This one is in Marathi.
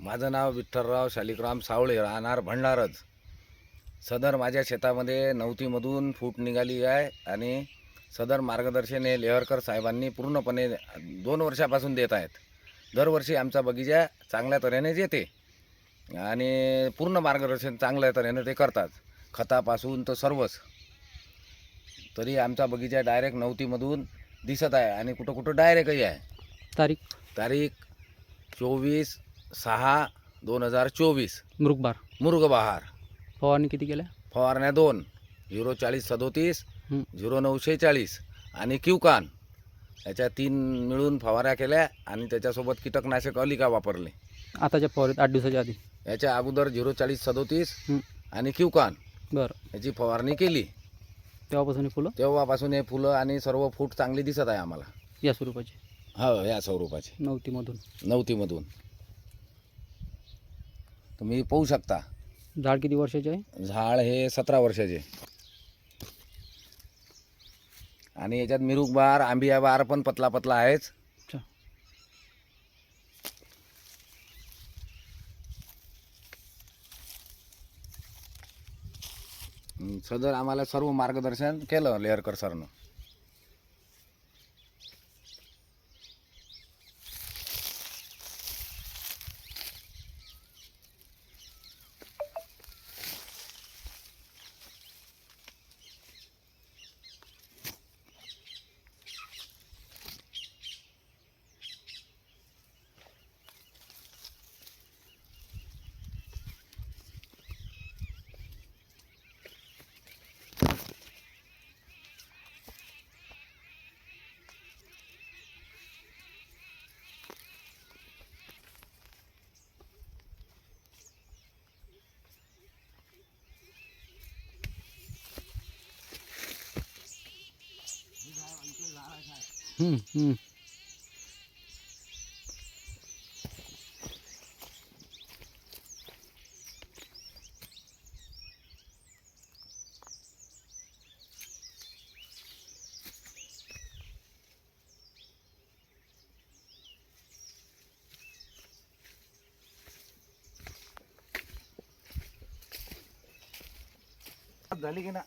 माझं नाव विठ्ठलराव शालिग्राम सावळे राहणार भंडारज सदर माझ्या शेतामध्ये नवतीमधून फूट निघाली आहे आणि सदर मार्गदर्शन हे लेहरकर साहेबांनी पूर्णपणे दोन वर्षापासून देत आहेत. दरवर्षी आमचा बगीचा चांगल्या तऱ्हेनेच येते आणि पूर्ण मार्गदर्शन चांगल्या तऱ्हेने ते करतात. खतापासून तर सर्वच. तरी आमचा बगीचा डायरेक्ट नवतीमधून दिसत आहे आणि कुठं कुठं डायरेक्टही आहे. तारीख? तारीख चोवीस सहा दोन हजार चोवीस. मृगबार. मुर्गबहार फवारणी किती केल्या? फवारण्या दोन. झिरो चाळीस सदोतीस हं. झिरो नऊशे चाळीस आणि क्यूकान याच्या तीन मिळून फवाऱ्या केल्या आणि त्याच्यासोबत कीटकनाशक अलिका वापरले. आताच्या फवारीत आठ दिवसाच्या आधी. याच्या अगोदर झिरो चाळीस सदोतीस हं. आणि क्यूकान बरं. याची फवारणी केली. तेव्हापासून हे फुलं? तेव्हापासून हे फुलं आणि सर्व फूट चांगली दिसत आहे आम्हाला. या स्वरूपाची. हो या स्वरूपाची. नवतीमधून. नवतीमधून. तुम्ही पाहू शकता. झाड किती वर्षाचे आहे? झाड हे सतरा वर्षाचे. आणि याच्यात मिरुक बार आंबिया बार पण पतला पतला आहेच अच्छा. सदर आम्हाला सर्व मार्गदर्शन केलं लेअरकर सरनं. हं, हं. झाली की ना